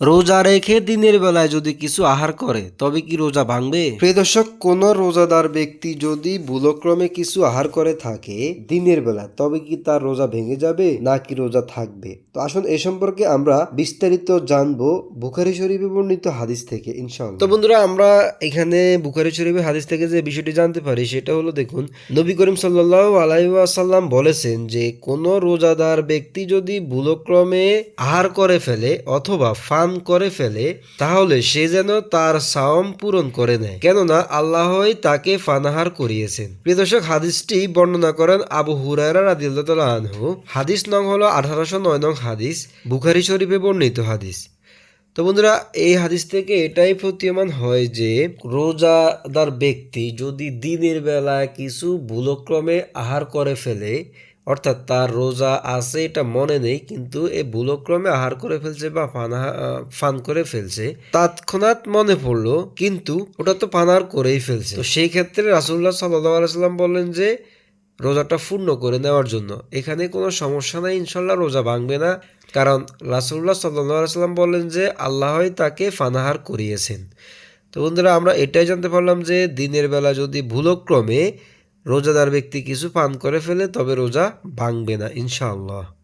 রোজা রেখে দিনের বেলায় যদি কিছু আহার করে তবে কি রোজা ভাঙবে? প্রিয় দর্শক কোন রোজাদার ব্যক্তি যদি ভুলক্রমে কিছু আহার করে থাকে দিনের বেলা তবে কি তার রোজা ভেঙে যাবে নাকি রোজা থাকবে? তো আসুন এ সম্পর্কে আমরা বিস্তারিত জানব বুখারি শরীফে বর্ণিত হাদিস থেকে ইনশাআল্লাহ। তো বন্ধুরা আমরা এখানে বুখারি শরীফের হাদিস থেকে যে বিষয়টি জানতে পারি সেটা হলো দেখুন নবী করিম সাল্লাহ আলাইসাল্লাম বলেছেন যে কোন রোজাদার ব্যক্তি যদি ভুলক্রমে আহার করে ফেলে অথবা ফান করে ফেলে, তাহলে সে যেন তার সাওম পূরণ করে নেয়। কেননা আল্লাহই তাকে ফানাহার করিয়েছেন। প্রিয় দর্শক, হাদিসটি বর্ণনা করেন আবু হুরায়রা রাদিয়াল্লাহু আনহু। হাদিস নং হলো আঠারোশো নয় নং হাদিস, বুখারি শরীফে বর্ণিত হাদিস। তো বন্ধুরা, এই হাদিস থেকে এটাই প্রতীয়মান হয় যে, রোজাদার ব্যক্তি যদি দিনের বেলায় কিছু ভুলক্রমে আহার করে ফেলে অর্থাৎ তার রোজা আছে, এটা মনে নেই, কিন্তু এ ভুলক্রমে আহার করে ফেলছে বা ফানা করে ফেলছে। তৎক্ষণাৎ মনে পড়ল, কিন্তু ওটা তো পানার করেই ফেলছে। তো সেই ক্ষেত্রে রাসুল্লাহ সাল্লাম বললেন যে, রোজাটা পূর্ণ করে নেওয়ার জন্য। এখানে কোনো সমস্যা নাই, ইনশাল্লাহ রোজা ভাঙবে না। কারণ রাসুল্লাহ সাল্লাহ সাল্লাম বললেন যে, আল্লাহই তাকে ফানাহার করিয়েছেন। তো বন্ধুরা, আমরা এটাই জানতে পারলাম যে, দিনের বেলা যদি ভুলক্রমে রোজাদার ব্যক্তি কিছু পান করে ফেলে তবে রোজা ভাঙবে না ইনশাআল্লাহ।